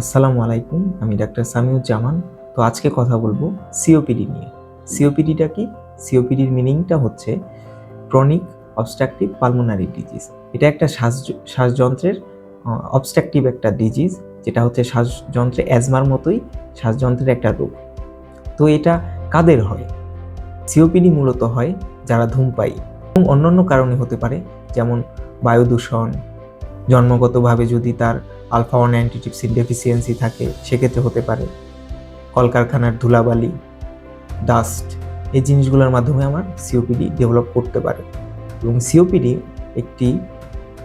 আসসালামু আলাইকুম, আমি ডাক্তার সামিউজ্জামান। তো আজকে কথা বলব সিওপিডি নিয়ে। সিওপিডিটা কি? সিওপিডির মিনিংটা হচ্ছে ক্রনিক অবস্ট্রাকটিভ পালমোনারি ডিজিজ এটা একটা শ্বাস শ্বাসযন্ত্রের অবস্ট্রাকটিভ একটা ডিজিজ যেটা হচ্ছে শ্বাসযন্ত্রে অ্যাজমার মতোই শ্বাসযন্ত্রের একটা রোগ। তো এটা কাদের হয়? সিওপিডি মূলত হয় যারা ধূমপায়ী। এবং অন্যান্য কারণে হতে পারে, যেমন বায়ু দূষণ জন্মগতভাবে যদি তার আলফা ওয়ান অ্যান্টিটিপসিন ডেফিসিয়েন্সি থাকে, সেক্ষেত্রে হতে পারে। কলকারখানার ধুলাবালি, ডাস্ট, এই জিনিসগুলোর মাধ্যমে আমার সিওপিডি ডেভেলপ করতে পারে। এবং সিওপিডি একটি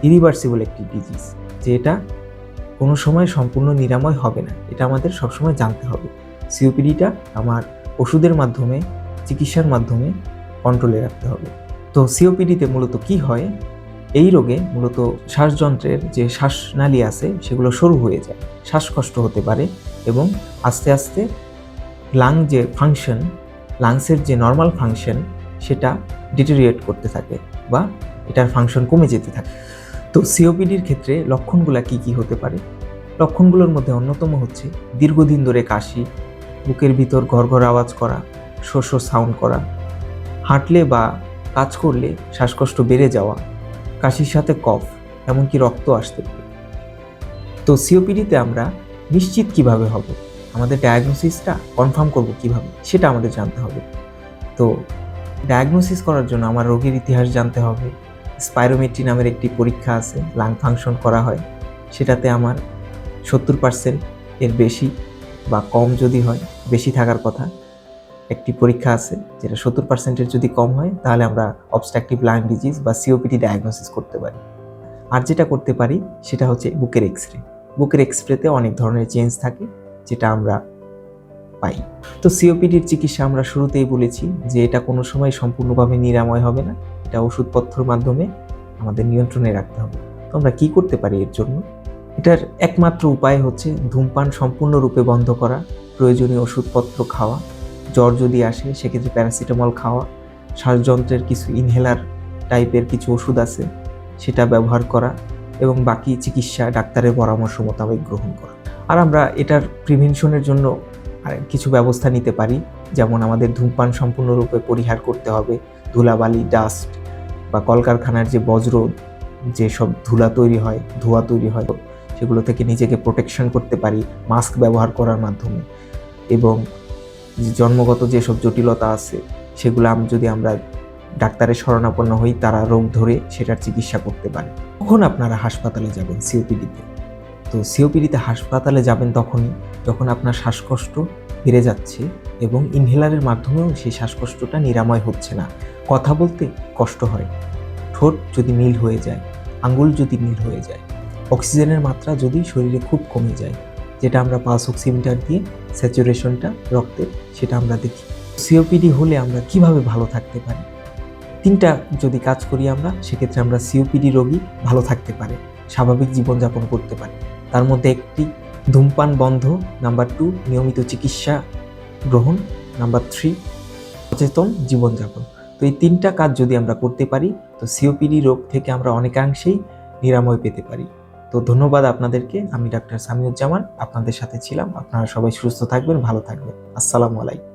ইরিভার্সিবল একটি ডিজিজ যে এটা কোনো সময় সম্পূর্ণ নিরাময় হবে না। এটা আমাদের সবসময় জানতে হবে। সিওপিডিটা আমার ওষুধের মাধ্যমে, চিকিৎসার মাধ্যমে কন্ট্রোলে রাখতে হবে। তো সিওপিডিতে মূলত কি হয়? এই রোগে মূলত শ্বাসযন্ত্রের যে শ্বাসনালী আছে, সেগুলো সরু হয়ে যায়, শ্বাসকষ্ট হতে পারে এবং আস্তে আস্তে লাং যে ফাংশন, লাংসের যে নর্মাল ফাংশন, সেটা ডিটেরিয়েট করতে থাকে বা এটার ফাংশন কমে যেতে থাকে। তো সিওপিডির ক্ষেত্রে লক্ষণগুলো কি কি হতে পারে? লক্ষণগুলোর মধ্যে অন্যতম হচ্ছে দীর্ঘদিন ধরে কাশি, বুকের ভিতর ঘর ঘর আওয়াজ করা শস্য সাউন্ড করা, হাঁটলে বা কাজ করলে শ্বাসকষ্ট বেড়ে যাওয়া কাশির সাথে কফ, এমনকি রক্ত আসতে পারে। তো সিওপিডিতে আমরা নিশ্চিত কীভাবে হব? আমাদের ডায়াগনোসিসটা কনফার্ম করব কীভাবে? সেটা আমাদের জানতে হবে। তো ডায়াগনোসিস করার জন্য আমার রোগীর ইতিহাস জানতে হবে। স্পাইরোমেট্রি নামের একটি পরীক্ষা আছে, লাং ফাংশন করা হয়। সেটাতে আমার সত্তর পার্সেন্ট এর বেশি বা কম যদি হয়, বেশি থাকার কথা। একটি পরীক্ষা আছে যেটা সত্তর পার্সেন্টের যদি কম হয়, তাহলে আমরা অবস্ট্রাকটিভ লাং ডিজিজ বা সিওপিডি ডায়াগনোসিস করতে পারি। আর যেটা করতে পারি, সেটা হচ্ছে বুকের এক্স রে বুকের এক্স রেতে অনেক ধরনের চেঞ্জ থাকে, যেটা আমরা পাই। তো সিওপিডির চিকিৎসা আমরা শুরুতেই বলেছি যে এটা কোনো সময় সম্পূর্ণভাবে নিরাময় হবে না। এটা ওষুধপত্রর মাধ্যমে আমাদের নিয়ন্ত্রণে রাখতে হবে। তো আমরা কী করতে পারি এর জন্য? এটার একমাত্র উপায় হচ্ছে ধূমপান সম্পূর্ণরূপে বন্ধ করা, প্রয়োজনীয় ওষুধপত্র খাওয়া। জ্বর যদি আসে, সেক্ষেত্রে প্যারাসিটামল খাওয়া, শ্বাসযন্ত্রের কিছু ইনহেলার টাইপের কিছু ওষুধ আছে, সেটা ব্যবহার করা এবং বাকি চিকিৎসা, ডাক্তারের পরামর্শ মোতাবেক গ্রহণ করা। আর আমরা এটার প্রিভেনশনের জন্য আর কিছু ব্যবস্থা নিতে পারি, যেমন আমাদের ধূমপান সম্পূর্ণরূপে পরিহার করতে হবে, ধুলাবালি ডাস্ট বা কলকারখানার যে বজ্র, যেসব ধুলা তৈরি হয়, ধোঁয়া তৈরি হয়, সেগুলো থেকে নিজেকে প্রোটেকশন করতে পারি মাস্ক ব্যবহার করার মাধ্যমে এবং জন্মগত যেসব জটিলতা আছে, সেগুলো যদি আমরা ডাক্তারের শরণাপন্ন হই, তারা রোগ ধরে সেটার চিকিৎসা করতে পারে। কখন আপনারা হাসপাতালে যাবেন সিওপিডিতে? তো সিওপিডিতে হাসপাতালে যাবেন তখনই, যখন আপনার শ্বাসকষ্ট বেড়ে যাচ্ছে এবং ইনহেলারের মাধ্যমেও সেই শ্বাসকষ্টটা নিরাময় হচ্ছে না। কথা বলতে কষ্ট হয়। ঠোঁট যদি নীল হয়ে যায় আঙ্গুল যদি নীল হয়ে যায়, অক্সিজেনের মাত্রা যদি শরীরে খুব কমে যায় যেটা আমরা পালস অক্সিমিটার দিয়ে স্যাচুরেশনটা রক্তের, সেটা আমরা দেখি। সিওপিডি হলে আমরা কীভাবে ভালো থাকতে পারি? তিনটা যদি কাজ করি আমরা, সেক্ষেত্রে আমরা সিওপিডি রোগী ভালো থাকতে পারে, স্বাভাবিক জীবনযাপন করতে পারে। তার মধ্যে একটি ধূমপান বন্ধ, নাম্বার টু নিয়মিত চিকিৎসা গ্রহণ, নাম্বার থ্রি সচেতন জীবনযাপন। তো এই তিনটা কাজ যদি আমরা করতে পারি, তো সিওপিডি রোগ থেকে আমরা অনেকাংশেই নিরাময় পেতে পারি। তো ধন্যবাদ আপনাদেরকে। আমি ডাক্তার সামিউজ্জামান, আপনাদের সাথে ছিলাম। আপনারা সবাই সুস্থ থাকবেন, ভালো থাকবেন। আসসালামু আলাইকুম।